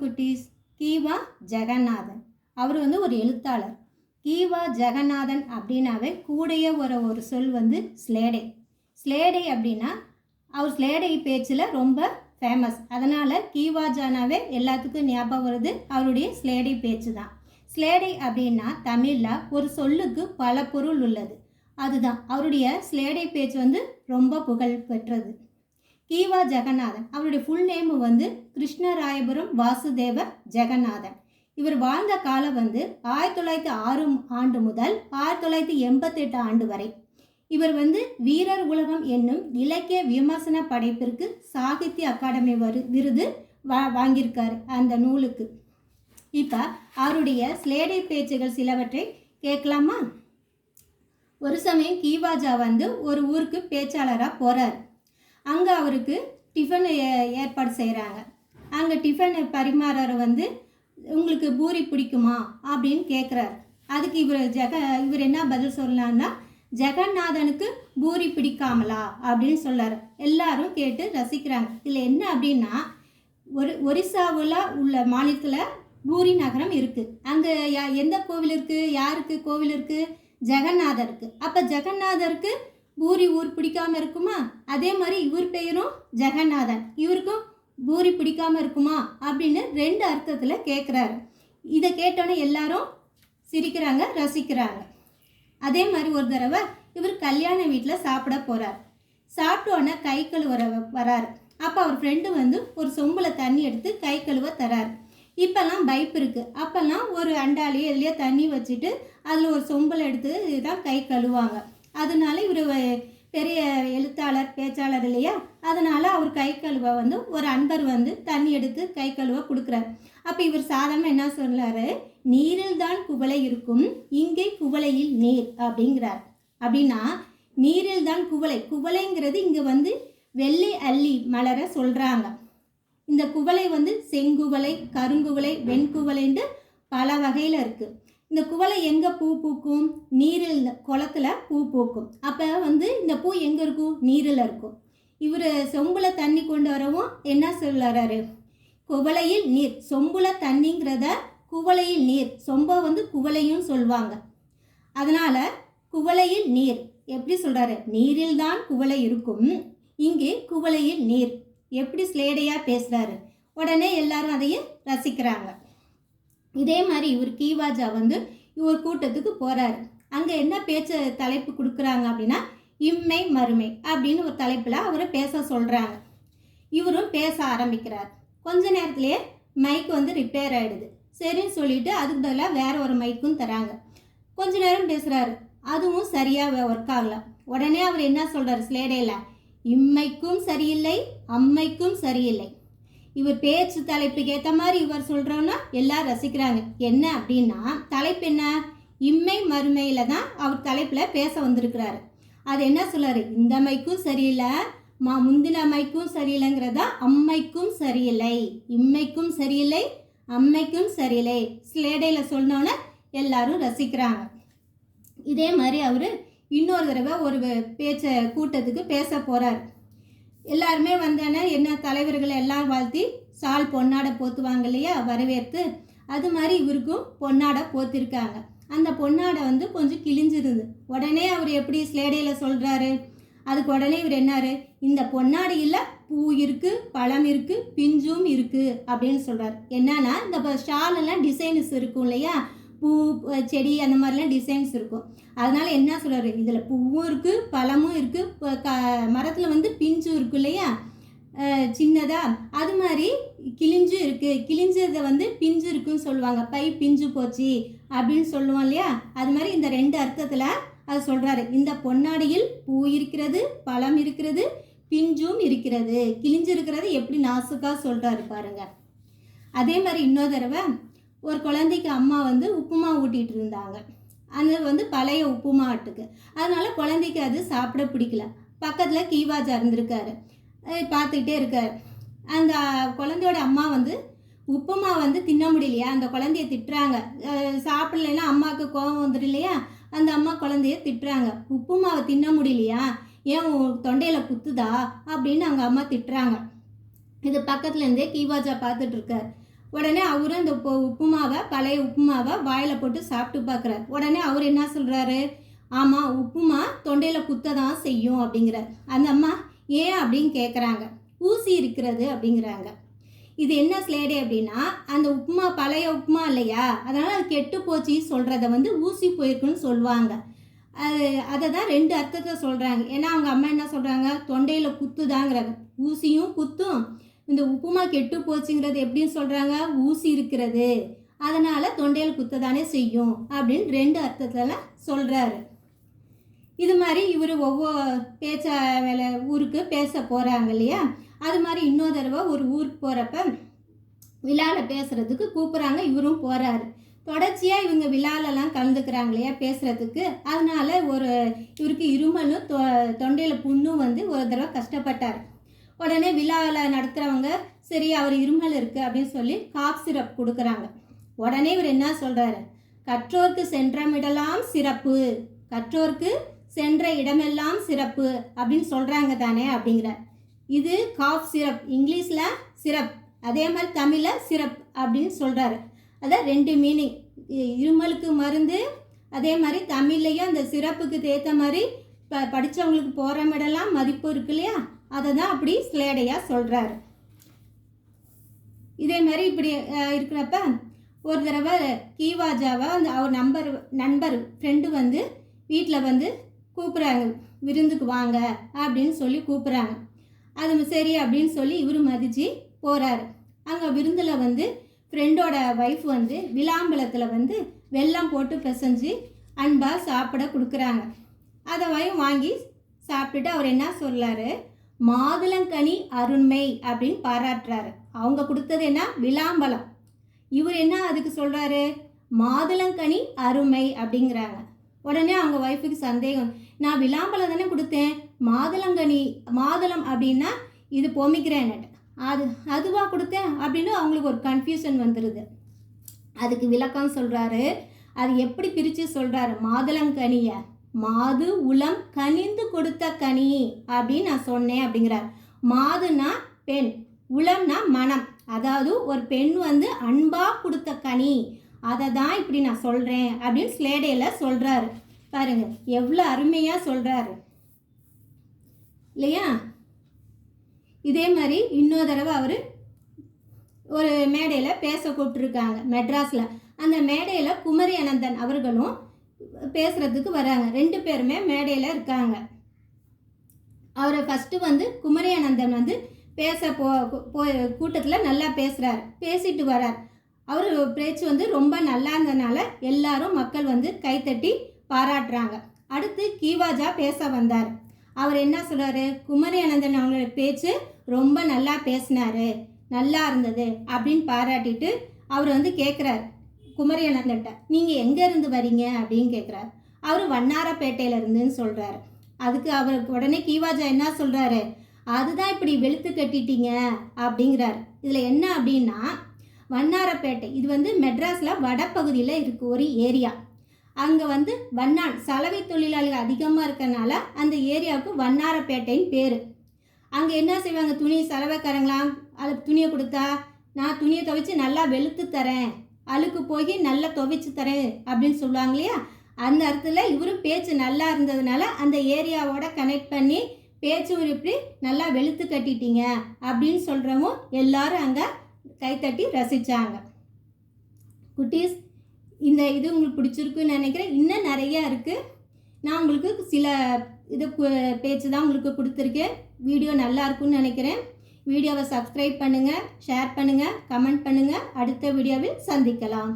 குட்டீஸ் கீவா ஜெகநாதன். அவர் வந்து ஒரு எழுத்தாளர். கீவா ஜெகநாதன் அப்படின்னாவே கூடயே வர ஒரு சொல் வந்து ஸ்லேடை. ஸ்லேடை அப்படின்னா அவர் ஸ்லேடை பேச்சில் ரொம்ப ஃபேமஸ் அதனால் கீவா ஜானாவே எல்லாத்துக்கும் ஞாபகம் வருது அவருடைய ஸ்லேடை பேச்சு தான். ஸ்லேடை அப்படின்னா தமிழில் ஒரு சொல்லுக்கு பல பொருள் உள்ளது. அதுதான் அவருடைய ஸ்லேடை பேச்சு வந்து ரொம்ப புகழ் பெற்றது. கீவா ஜெகநாதன். அவருடைய ஃபுல் நேமு வந்து கிருஷ்ணராயபுரம் வாசுதேவ ஜெகநாதன். இவர் வாழ்ந்த காலம் வந்து ஆயிரத்தி தொள்ளாயிரத்தி ஆறு ஆண்டு முதல் ஆயிரத்தி தொள்ளாயிரத்தி எண்பத்தெட்டு ஆண்டு வரை. இவர் வந்து வீரர் உலகம் என்னும் இலக்கிய விமர்சன படைப்பிற்கு சாகித்ய அகாடமி வரு விருது வா வாங்கியிருக்காரு அந்த நூலுக்கு. இப்போ அவருடைய ஸ்லேடை பேச்சுகள் சிலவற்றை கேட்கலாமா? ஒரு சமயம் கீவாஜா வந்து ஒரு ஊருக்கு பேச்சாளராக போகிறார் அங்கே அவருக்கு டிஃபன் ஏ- ஏற்பாடு செய்கிறாங்க அங்கே டிஃபன் பரிமாறவர் வந்து உங்களுக்கு பூரி பிடிக்குமா? அப்படின்னு கேட்குறாரு அதுக்கு இவர் ஜெக இவர் என்ன பதில் சொல்லலான்னா ஜெகநாதனுக்கு பூரி பிடிக்காமலா? அப்படின்னு சொல்கிறார் எல்லாரும் கேட்டு ரசிக்கிறாங்க. இதில் என்ன அப்படின்னா ஒரு ஒரிசாவில் உள்ள மாநிலத்தில் பூரி நகரம் இருக்குது அங்கே யா எந்த கோவில் இருக்குது யாருக்கு கோவில் இருக்குது ஜெகநாதருக்கு. அப்போ ஜெகநாதருக்கு பூரி ஊர் பிடிக்காம இருக்குமா? அதே மாதிரி இவர் பெயரும் ஜெகநாதன். இவருக்கும் பூரி பிடிக்காம இருக்குமா? அப்படின்னு ரெண்டு அர்த்தத்தில் கேட்குறாரு இதை கேட்டோன்னே எல்லாரும் சிரிக்கிறாங்க ரசிக்கிறாங்க. அதே மாதிரி ஒரு தடவை இவர் கல்யாண வீட்டில் சாப்பிட போகிறார் சாப்பிட்டோன்னே கை கழுவ வராரு. அப்போ அவர் ஃப்ரெண்டு வந்து ஒரு சொம்பில் தண்ணி எடுத்து கை கழுவ தரார். இப்போல்லாம் பைப் இருக்குது அப்போல்லாம் ஒரு அண்டாலேயே இதுலேயே தண்ணி வச்சுட்டு அதில் ஒரு சொம்பில் எடுத்து தான் கை கழுவாங்க. அதனால இவர் பெரிய எழுத்தாளர் பேச்சாளர் இல்லையா? அதனால் அவர் கை கழுவ வந்து ஒரு அன்பர் வந்து தண்ணி எடுத்து கை கழுவ கொடுக்குறாரு. அப்போ இவர் சாதாரண என்ன சொல்கிறாரு நீரில் தான் குவளை இருக்கும் இங்கே குவளையில் நீர் அப்படிங்கிறார். அப்படின்னா நீரில் தான் குவளை குவளைங்கிறது இங்கே வந்து வெள்ளை அள்ளி மலர சொல்கிறாங்க இந்த குவளை வந்து செங்குவளை கருங்குவளை வெண்குவளைன்ட்டு பல வகையில் இருக்குது இந்த குவளை எங்கே பூ பூக்கும்? நீரில் குளத்துல பூ பூக்கும். அப்போ வந்து இந்த பூ எங்கே இருக்கும்? நீரில் இருக்கும். இவர் சொம்புல தண்ணி கொண்டு வரவும் என்ன சொல்லுறாரு? குவளையில் நீர். சொம்புல தண்ணிங்கிறத குவளையில் நீர். சொம்ப வந்து குவளையும் சொல்லுவாங்க அதனால் குவளையில் நீர். எப்படி சொல்கிறாரு நீரில் தான் குவளை இருக்கும். இங்கே குவளையில் நீர். எப்படி ஸ்லேடையாக பேசுகிறாரு உடனே எல்லாரும் அதையும் ரசிக்கிறாங்க. இதே மாதிரி இவர் கீவாஜா வந்து இவர் கூட்டத்துக்கு போகிறார் அங்கே என்ன பேச்சு தலைப்பு கொடுக்குறாங்க அப்படின்னா இம்மை மறுமை அப்படின்னு ஒரு தலைப்பில் அவரை பேச சொல்கிறாங்க இவரும் பேச ஆரம்பிக்கிறார். கொஞ்ச நேரத்துலேயே மைக் வந்து ரிப்பேர் ஆகிடுது சரின்னு சொல்லிட்டு அதுக்கு பதிலாக வேற ஒரு மைக்கும் தராங்க. கொஞ்ச நேரம் பேசுகிறாரு அதுவும் சரியாக ஒர்க் ஆகல. உடனே அவர் என்ன சொல்கிறார் ஸ்லேடையில் இம்மைக்கும் சரியில்லை அம்மைக்கும் சரியில்லை. இவர் பேச்சு தலைப்புக்கு ஏற்ற மாதிரி இவர் சொல்கிறோன்னா எல்லாம் ரசிக்கிறாங்க. என்ன அப்படின்னா தலைப்பு என்ன? இம்மை மறுமையில் தான் அவர் தலைப்பில் பேச வந்திருக்கிறாரு. அது என்ன சொல்கிறாரு இந்த மைக்கும் சரியில்லை மா முந்தின மைக்கும் சரியில்லைங்கிறதா? அம்மைக்கும் சரியில்லை. இம்மைக்கும் சரியில்லை அம்மைக்கும் சரியில்லை. ஸ்லேடையில் சொன்னோன்னே எல்லாரும் ரசிக்கிறாங்க. இதே மாதிரி அவர் இன்னொரு தடவை ஒரு பேச்சை கூட்டத்துக்கு பேச போகிறார் எல்லாருமே வந்தோன்னே என்ன தலைவர்களை எல்லாம் வாழ்த்தி சால் பொன்னாடை போத்துவாங்க இல்லையா? வரவேற்று அது மாதிரி இவருக்கும் பொன்னாடை போத்திருக்காங்க. அந்த பொன்னாடை வந்து கொஞ்சம் கிழிஞ்சிருது. உடனே அவர் எப்படி ஸ்லேடையில் சொல்கிறாரு அதுக்கு உடனே இவர் என்னாரு? இந்த பொன்னாடியில் பூ இருக்கு பழம் இருக்குது பிஞ்சும் இருக்குது அப்படின்னு சொல்கிறார் என்னன்னா இந்த ஷாலெல்லாம் டிசைன்ஸ் இருக்கும் இல்லையா? பூ செடி அந்த மாதிரிலாம் டிசைன்ஸ் இருக்கும். அதனால் என்ன சொல்றாரு? இதில் பூவும் இருக்குது பழமும் இருக்குது க- மரத்தில் வந்து பிஞ்சும் இருக்கு இல்லையா? சின்னதாக அது மாதிரி கிழிஞ்சும் இருக்குது கிழிஞ்சதை வந்து பிஞ்சு இருக்குன்னு சொல்லுவாங்க. பை பிஞ்சு போச்சு அப்படின்னு சொல்லுவோம் இல்லையா? அது மாதிரி இந்த ரெண்டு அர்த்தத்தில் அது சொல்கிறாரு இந்த பொன்னாடியில் பூ இருக்கிறது பழம் இருக்கிறது பிஞ்சும் இருக்கிறது. கிழிஞ்சு இருக்கிறது எப்படி நாசுக்காக சொல்கிறாரு பாருங்கள் அதே மாதிரி இன்னொரு தடவை ஒரு குழந்தைக்கு அம்மா வந்து உப்புமா ஊட்டிகிட்டு இருந்தாங்க. அது வந்து பழைய உப்புமா ஆட்டுக்கு. அதனால் குழந்தைக்கு அது சாப்பிட பிடிக்கல. பக்கத்தில் கீவாஜா இருந்திருக்காரு பார்த்துக்கிட்டே இருக்காரு. அந்த குழந்தையோட அம்மா வந்து உப்புமா வந்து தின்ன முடியலையா? அந்த குழந்தைய திட்டுறாங்க. அஹ் சாப்பிடலைன்னா அம்மாவுக்கு கோபம் வந்துடும் இல்லையா? அந்த அம்மா குழந்தைய திட்டுறாங்க. உப்புமாவை தின்ன முடியலையா? ஏன் தொண்டையில் குத்துதா? அப்படின்னு அவங்க அம்மா திட்டுறாங்க. இது பக்கத்துலேருந்தே கீவாஜா பார்த்துட்ருக்கார் உடனே அவரும் அந்த உப்புமாவை பழைய உப்புமாவை வாயில் போட்டு சாப்பிட்டு பார்க்குறாரு. உடனே அவர் என்ன சொல்கிறாரு ஆமாம் உப்புமா தொண்டையில் குத்த தான் செய்யும் அப்படிங்கிறார். அந்த அம்மா ஏன்? அப்படின்னு கேட்குறாங்க ஊசி இருக்கிறது அப்படிங்கிறாங்க. இது என்ன ஸ்லேடு அப்படின்னா அந்த உப்புமா பழைய உப்புமா இல்லையா? அதனால் அது கெட்டு போச்சு சொல்கிறத வந்து ஊசி போயிருக்குன்னு சொல்லுவாங்க. அது அதை தான் ரெண்டு அர்த்தத்தை சொல்கிறாங்க ஏன்னா அவங்க அம்மா என்ன சொல்கிறாங்க தொண்டையில் குத்துதாங்கிறாங்க. ஊசியும் குத்தும் இந்த உப்புமா கெட்டு போச்சுங்கிறது எப்படின்னு சொல்கிறாங்க ஊசி இருக்கிறது. அதனால் தொண்டையில் குத்ததானே செய்யும் அப்படின்னு ரெண்டு அர்த்தத்தில் சொல்கிறாரு இது மாதிரி இவர் ஒவ்வொரு பேச்ச வேலை ஊருக்கு பேச போகிறாங்க இல்லையா? அது மாதிரி இன்னொரு தடவை ஒரு ஊருக்கு போகிறப்ப விழாவில் பேசுகிறதுக்கு கூப்பிட்றாங்க இவரும் போகிறாரு தொடர்ச்சியாக இவங்க விழாலெல்லாம் கலந்துக்கிறாங்க இல்லையா பேசுகிறதுக்கு அதனால ஒரு இவருக்கு இருமலும் தொ தொண்டையில் புண்ணும் வந்து ஒரு தடவை கஷ்டப்பட்டார். உடனே விழாவில் நடத்துகிறவங்க சரி அவர் இருமல் இருக்குது அப்படின்னு சொல்லி காப் சிரப் கொடுக்குறாங்க. உடனே இவர் என்ன சொல்கிறாரு கற்றோர்க்கு சென்றமிடலாம் சிறப்பு. கற்றோர்க்கு சென்ற இடமெல்லாம் சிறப்பு அப்படின்னு சொல்கிறாங்க தானே அப்படிங்கிறார் இது காஃப் சிரப் இங்கிலீஷில் சிரப் அதே மாதிரி தமிழில் சிரப் அப்படின்னு சொல்கிறாரு அதான் ரெண்டு மீனிங் இருமலுக்கு மருந்து அதே மாதிரி தமிழ்லையும் அந்த சிறப்புக்கு ஏற்ற மாதிரி இப்போ படித்தவங்களுக்கு போகிற இடம்லாம் மதிப்பு இருக்கு இல்லையா? அதை தான் அப்படி ஸ்லேடையாக சொல்கிறாரு இதே மாதிரி இப்படி இருக்கிறப்ப ஒரு தடவை கீவாஜாவை அந்த அவர் நம்பர் நண்பர் ஃப்ரெண்டு வந்து வீட்டில் வந்து கூப்பிட்றாங்க. விருந்துக்கு வாங்க அப்படின்னு சொல்லி கூப்பிட்றாங்க. அது சரி அப்படின்னு சொல்லி இவர் மதித்து போகிறாரு அங்கே விருந்தில் வந்து ஃப்ரெண்டோட ஒய்ஃப் வந்து விளாம்பழத்தில் வந்து வெல்லம் போட்டு பிசைஞ்சு அன்பாக சாப்பிட கொடுக்குறாங்க. அதை வயும் வாங்கி சாப்பிட்டுட்டு அவர் என்ன சொல்கிறாரு மாதுளங்கனி அருண்மை அப்படின்னு பாராட்டுறாரு. அவங்க கொடுத்தது என்ன? விளாம்பலம் இவர் என்ன அதுக்கு சொல்கிறாரு மாதுளங்கனி அருமை அப்படிங்கிறாங்க. உடனே அவங்க ஒய்ஃபுக்கு சந்தேகம். நான் விளாம்பலம் தானே கொடுத்தேன். மாதுளங்கனி மாதுளம் அப்படின்னா இது பொமிக்ரேனட் அது அதுவாக கொடுத்தேன்? அப்படின்னு அவங்களுக்கு ஒரு கன்ஃபியூஷன் வந்துடுது அதுக்கு விளக்கம் சொல்கிறாரு அது எப்படி பிரித்து சொல்கிறாரு மாதுளங்கனியை. மாது உளம் கனிந்து கொடுத்த கனி அப்படின்னு நான் சொன்னேன் அப்படிங்கிறார். மாதுனா பெண் உளம்னா மனம். அதாவது ஒரு பெண் வந்து அன்பாக கொடுத்த கனி. அதை தான் இப்படி நான் சொல்கிறேன் அப்படின்னு ஸ்லேடையில் சொல்கிறாரு பாருங்க எவ்வளோ அருமையாக சொல்கிறாரு இல்லையா? இதே மாதிரி இன்னொரு தடவை அவர் ஒரு மேடையில் பேச கூப்பிட்டுருக்காங்க மெட்ராஸில். அந்த மேடையில் குமரி அனந்தன் அவர்களும் பேசுகிறதுக்கு வராங்க. ரெண்டு பேருமே மேடையில் இருக்காங்க. அவரை ஃபஸ்ட்டு வந்து குமரி அனந்தன் வந்து பேச போ கூட்டத்தில் நல்லா பேசுகிறார் பேசிட்டு வரார். அவர் பேச்சு வந்து ரொம்ப நல்லா இருந்ததுனால எல்லாரும் மக்கள் வந்து கைத்தட்டி பாராட்டுறாங்க. அடுத்து கீவாஜா பேச வந்தார். அவர் என்ன சொல்கிறாரு குமரி அனந்தன் அவங்களோட பேச்சு ரொம்ப நல்லா பேசினாரு. நல்லா இருந்தது அப்படின்னு பாராட்டிட்டு அவர் வந்து கேட்குறாரு குமரி நீங்கள் எங்கே இருந்து வரீங்க? அப்படின்னு கேட்குறாரு அவர் வண்ணாரப்பேட்டையில இருந்துன்னு சொல்கிறாரு அதுக்கு அவருக்கு உடனே கீவாஜா என்ன சொல்கிறாரு அதுதான் இப்படி வெளுத்து கட்டிட்டீங்க அப்படிங்கிறார். இதில் என்ன அப்படின்னா வண்ணாரப்பேட்டை இது வந்து மெட்ராஸில் வடப்பகுதியில் இருக்கு ஒரு ஏரியா. அங்கே வந்து வண்ணான் சலவை தொழிலாளிகள் அதிகமாக இருக்கிறனால அந்த ஏரியாவுக்கு வண்ணாரப்பேட்டைன்னு பேர். அங்கே என்ன செய்வாங்க? துணி சலவைக்காரங்களாம் அது துணியை கொடுத்தா நான் துணியை துவைச்சி நல்லா வெளுத்து தரேன். அழுக்கு போய் நல்லா துவைச்சு தரேன் அப்படின்னு சொல்லுவாங்க இல்லையா அந்த இடத்துல இவரும் பேச்சு நல்லா இருந்ததுனால அந்த ஏரியாவோட கனெக்ட் பண்ணி பேச்சு ஒரு இப்படி நல்லா வெளுத்து கட்டிட்டீங்க அப்படின்னு சொல்கிறவும் எல்லாரும் அங்கே கைத்தட்டி ரசித்தாங்க குட்டீஸ் இந்த இது உங்களுக்கு பிடிச்சிருக்குன்னு நினைக்கிறேன். இன்னும் நிறையா இருக்குது நான் உங்களுக்கு சில இது கு- பேச்சு தான் உங்களுக்கு கொடுத்துருக்கேன். வீடியோ நல்லா இருக்கும்னு நினைக்கிறேன். வீடியோவை சப்ஸ்கிரைப் பண்ணுங்கள் ஷேர் பண்ணுங்கள் கமெண்ட் பண்ணுங்கள் அடுத்த வீடியோவில் சந்திக்கலாம்.